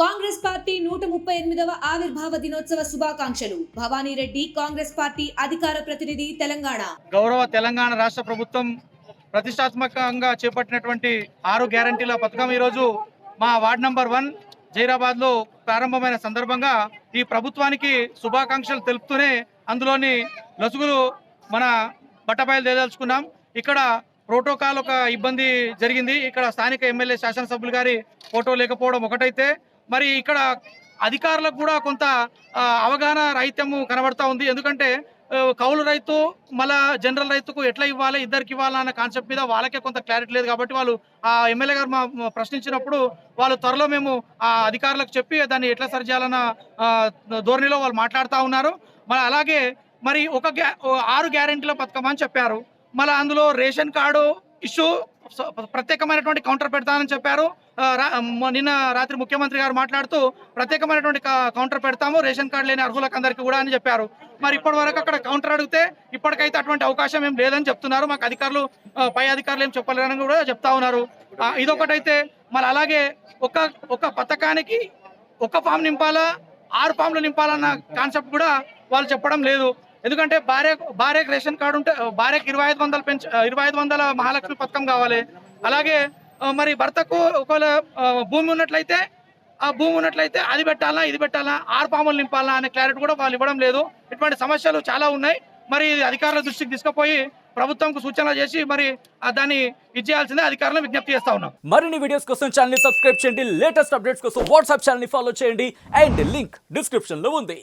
Congress party నూట ముప్పై ఎనిమిదవ ఆవిర్భావ దినోత్సవ శుభాకాంక్షలు. భవానీరెడ్డి కాంగ్రెస్ పార్టీ అధికార ప్రతినిధి తెలంగాణ. గౌరవ తెలంగాణ రాష్ట్ర ప్రభుత్వం ప్రతిష్టాత్మకంగా చేపట్టినటువంటి ఆరు గ్యారంటీల పథకం ఈరోజు మా వార్డ్ నంబర్ వన్ జైరాబాద్లో ప్రారంభమైన సందర్భంగా ఈ ప్రభుత్వానికి శుభాకాంక్షలు తెలుపుతూనే అందులోని లసుగులు మన బట్టబయలు తేదలుచుకున్నాం. ఇక్కడ ప్రోటోకాల్ ఒక ఇబ్బంది జరిగింది. ఇక్కడ స్థానిక ఎమ్మెల్యే శాసనసభ్యులు గారి ఫోటో లేకపోవడం ఒకటైతే మరి ఇక్కడ అధికారులకు కూడా కొంత అవగాహన రాహిత్యము కనబడతా ఉంది. ఎందుకంటే కౌలు రైతు మళ్ళా జనరల్ రైతుకు ఎట్లా ఇవ్వాలి ఇద్దరికి ఇవ్వాలా అన్న కాన్సెప్ట్ మీద వాళ్ళకే కొంత క్లారిటీ లేదు కాబట్టి వాళ్ళు ఆ ఎమ్మెల్యే గారు మా ప్రశ్నించినప్పుడు వాళ్ళు త్వరలో మేము ఆ అధికారులకు చెప్పి దాన్ని ఎట్లా సరిచేయాలన్న ధోరణిలో వాళ్ళు మాట్లాడుతూ ఉన్నారు. మరి అలాగే మరి ఒక గ్యా ఆరు గ్యారెంటీల పథకం అని చెప్పారు. మళ్ళీ అందులో రేషన్ కార్డు ఇష్యూ ప్రత్యేకమైనటువంటి కౌంటర్ పెడతానని చెప్పారు. నిన్న రాత్రి ముఖ్యమంత్రి గారు మాట్లాడుతూ ప్రత్యేకమైనటువంటి కౌంటర్ పెడతాము రేషన్ కార్డు లేని అర్హులకు అందరికీ కూడా అని చెప్పారు. మరి ఇప్పటి వరకు అక్కడ కౌంటర్ అడిగితే ఇప్పటికైతే అటువంటి అవకాశం ఏం లేదని చెప్తున్నారు. మాకు అధికారులు పై అధికారులు ఏం చెప్పలేరని కూడా చెప్తా ఉన్నారు. ఇదొకటైతే మరి అలాగే ఒక ఒక పథకానికి ఒక ఫామ్ నింపాలా ఆరు ఫామ్లు నింపాలన్న కాన్సెప్ట్ కూడా వాళ్ళు చెప్పడం లేదు. ఎందుకంటే భార్య భార్యకు రేషన్ కార్డు ఉంటే భార్యకు ఇరవై ఐదు వందలు పెంచ ఇరవై ఐదు వందల మహాలక్ష్మి పథకం కావాలి. అలాగే మరి భర్తకు ఒకవేళ భూమి ఉన్నట్లయితే ఆ భూమి ఉన్నట్లయితే అది పెట్టాలా ఇది పెట్టాలా ఆరు పాములు నింపాలా అనే క్లారిటీ కూడా వాళ్ళు ఇవ్వడం లేదు. ఇటువంటి సమస్యలు చాలా ఉన్నాయి. మరి అధికారుల దృష్టికి తీసుకుపోయి ప్రభుత్వంకు సూచనలు చేసి మరి దాన్ని ఇచ్చేయాల్సిందే. అధికారులను విజ్ఞప్తి చేస్తా ఉన్నాం. మరిన్ని వీడియోస్ కోసం ఛానల్ సబ్స్క్రైబ్ చేయండి. లేటెస్ట్ అప్డేట్స్ కోసం వాట్సాప్ ఛానల్ని ఫాలో చేయండి. అండ్ లింక్ డిస్క్రిప్షన్లో ఉంది.